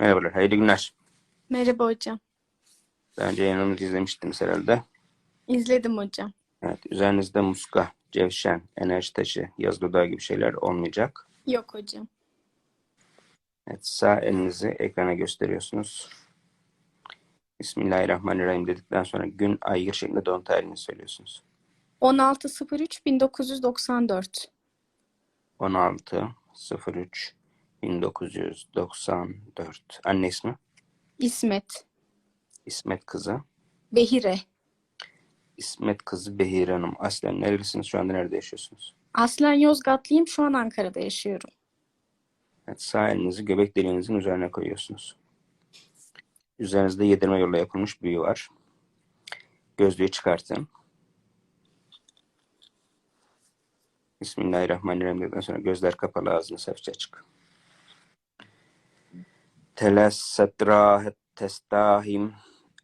Merhabalar, hayırlı günler. Merhaba hocam. Daha önce yayınımızı izlemiştiniz herhalde. İzledim hocam. Evet, üzerinizde muska, cevşen, enerji taşı, yaz dudağı gibi şeyler olmayacak. Yok hocam. Evet, sağ elinizi ekrana gösteriyorsunuz. Bismillahirrahmanirrahim dedikten sonra gün, ay, yıl şeklinde doğum tarihini söylüyorsunuz. 16.03.1994. 16 03 1994. Anne ismi? İsmet. İsmet kızı. Behire. İsmet kızı Behir Hanım. Aslen nerelisiniz? Şu anda nerede yaşıyorsunuz? Aslen Yozgatlıyım. Şu an Ankara'da yaşıyorum. Evet, sağ elinizi göbek deliğinizin üzerine koyuyorsunuz. Üzerinizde yedirme yolla yapılmış büyü var. Gözlüğü çıkartın. Bismillahirrahmanirrahim dedikten sonra gözler kapalı ağzınız hafifçe açık. تلستراهت تستاهم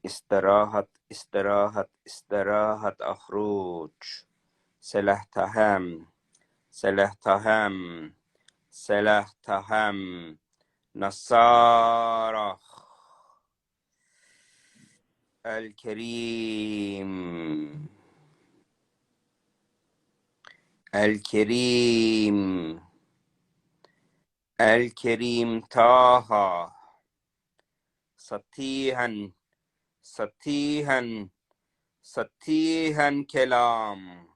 استراحت استراحت استراحت أخروج سلحتهم سلحتهم سلحتهم نصارى الكريم الكريم الكريم طه ستيهن ستيهن ستيهن كلام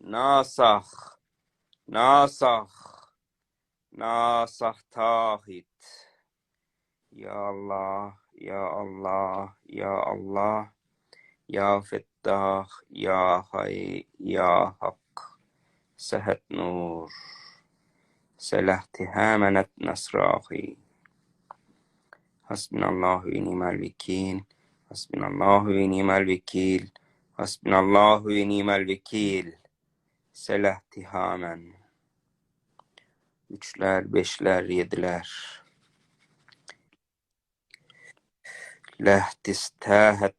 ناسخ ناسخ ناسخ تاهت يا الله يا الله يا الله يا فتاح يا حي يا حق سهت نور سلحت هامنت نصراخي حسبنا الله ونعم الوكيل حسبنا الله ونعم الوكيل حسبنا الله ونعم الوكيل Selah tihamen. Üçler, beşler, yediler. له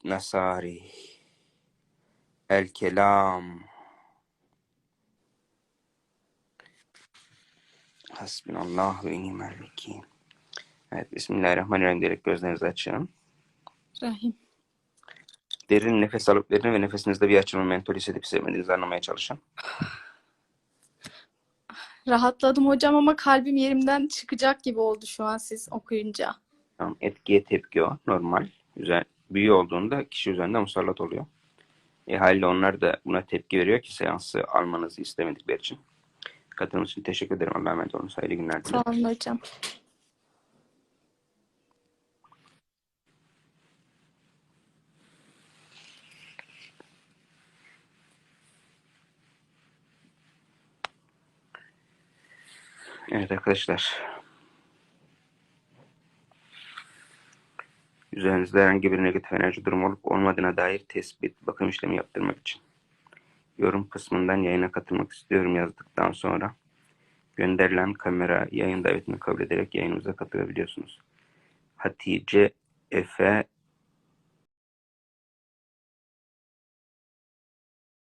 nasari. El kelam. حسبنا الله ونعم الوكيل Evet, Bismillahirrahmanirrahim diyerek gözlerinizi açın. Rahim. Derin nefes alıp verin ve nefesinizde bir açılma mentol hissedip sevmediğinizi anlamaya çalışın. Rahatladım hocam ama kalbim yerimden çıkacak gibi oldu şu an siz okuyunca. Tamam, etkiye tepki o. Normal. Güzel. Büyü olduğunda kişi üzerinde musallat oluyor. E haliyle onlar da buna tepki veriyor ki seansı almanızı istemedikleri için. Katılımınız için teşekkür ederim. Allah'a emanet olun. Hayırlı günler dilerim. Sağ olun hocam. Evet arkadaşlar. Üzerinizde herhangi bir negatif enerji durumu olup olmadığına dair tespit, bakım işlemi yaptırmak için yorum kısmından yayına katılmak istiyorum yazdıktan sonra gönderilen kamera yayın davetini kabul ederek yayınımıza katılabiliyorsunuz. Hatice Efe